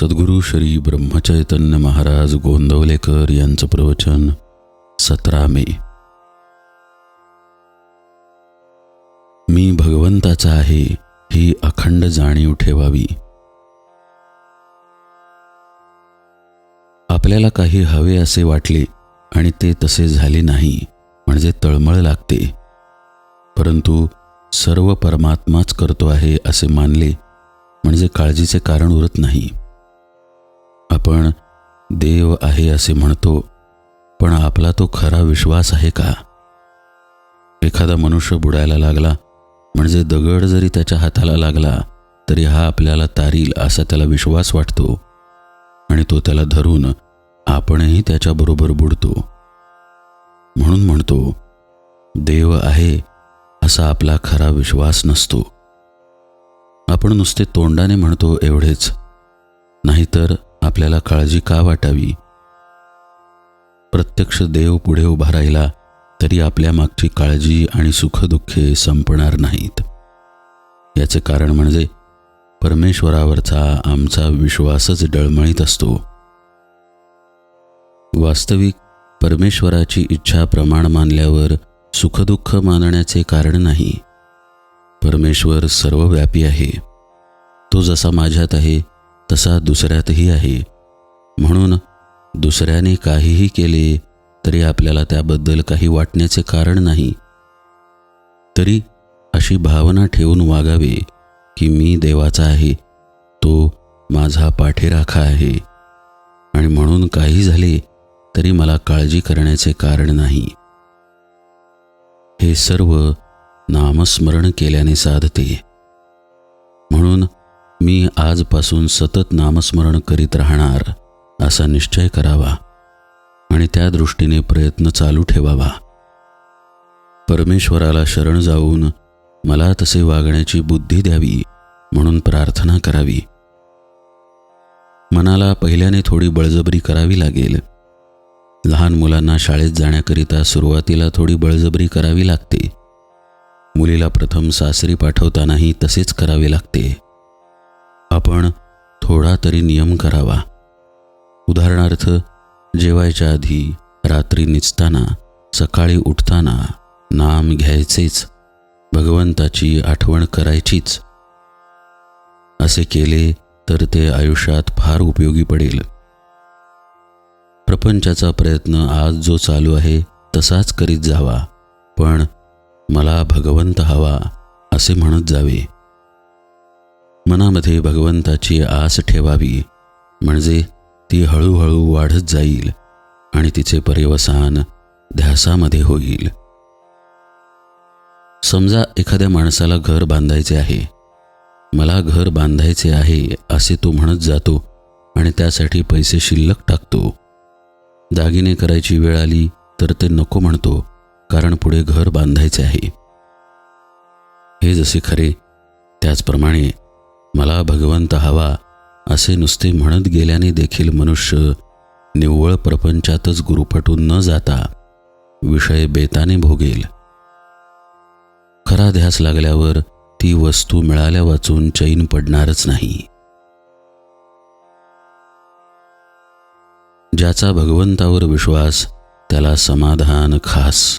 सद्गुरू श्री ब्रह्मचैतन्य महाराज गोंदवलेकर यांचं प्रवचन सतरा मे. मी भगवंताचा आहे ही अखंड जाणीव ठेवावी. आपल्याला काही हवे असे वाटले आणि ते तसे झाले नाही म्हणजे तळमळ लागते. परंतु सर्व परमात्माच करतो आहे असे मानले म्हणजे काळजीचे कारण उरत नाही. आपण देव आहे असे म्हणतो पण आपला तो खरा विश्वास आहे का? एखादा मनुष्य बुडायला लागला म्हणजे दगड जरी त्याच्या हाताला लागला तरी हा आपल्याला तारील असा त्याला विश्वास वाटतो. आणि तो त्याला धरून आपणही त्याच्याबरोबर बुडतो. म्हणून म्हणतो देव आहे असा आपला खरा विश्वास नसतो. आपण नुसते तोंडाने म्हणतो एवढेच. नाहीतर आपल्याला काळजी का वाटावी? प्रत्यक्ष देव पुढे उभा राहिला तरी आपल्या मागची काळजी आणि सुखदुःखे संपणार नाहीत. याचे कारण म्हणजे परमेश्वरावरचा आमचा विश्वासच डळमळीत असतो. वास्तविक परमेश्वराची इच्छा प्रमाण मानल्यावर सुखदुःख मानण्याचे कारण नाही. परमेश्वर सर्वव्यापी आहे. तो जसा माझ्यात आहे तसा दुसऱ्यातही आहे. म्हणून दुसऱ्याने काहीही केले तरी आपल्याला त्याबद्दल काही वाटण्याचे कारण नाही. तरी अशी भावना ठेवून वागावे की मी देवाचा आहे तो माझा पाठीराखा आहे. आणि म्हणून काही झाले तरी मला काळजी करण्याचे कारण नाही. हे सर्व नामस्मरण केल्याने साधते. म्हणून मी आजपासून सतत नामस्मरण करीत राहणार असा निश्चय करावा आणि त्या दृष्टीने प्रयत्न चालू ठेवावा. परमेश्वराला शरण जाऊन मला तसे वागण्याची बुद्धी द्यावी म्हणून प्रार्थना करावी. मनाला पहिल्याने थोडी बळजबरी करावी लागेल. लहान मुलांना शाळेत जाण्याकरिता सुरुवातीला थोडी बळजबरी करावी लागते. मुलीला प्रथम सासरी पाठवतानाही तसेच करावे लागते. आपण थोडा तरी नियम करावा. उदाहरणार्थ जेवायच्या आधी रात्री निचताना सकाळी उठताना नाम घ्यायचेच भगवंताची आठवण करायचीच. असे केले तर ते आयुष्यात फार उपयोगी पडेल. प्रपंचाचा प्रयत्न आज जो चालू आहे तसाच करीत जावा पण मला भगवंत हवा असे म्हणत जावे. मनामध्ये भगवंताची आस ठेवावी. म्हणजे ती हळूहळू वाढत जाईल आणि तिचे पर्यवसान ध्यासामध्ये होईल. समजा एखाद्या माणसाला घर बांधायचे आहे. मला घर बांधायचे आहे असे तो म्हणत जातो आणि त्यासाठी पैसे शिल्लक टाकतो. दागिने करायची वेळ आली तर ते नको म्हणतो कारण पुढे घर बांधायचे आहे. हे जसे खरे त्याचप्रमाणे हवा भगवंत हवा असे नुसते म्हणत गेल्याने देखील मनुष्य निव्वळ प्रपंचातच गुरुपटून न जाता विषय बेताने भोगेल. खरा ध्यास लागल्यावर ती वस्तू मिळाल्या वाचून चैन पडणारच नाही. ज्याचा भगवंतावर विश्वास त्याला समाधान खास.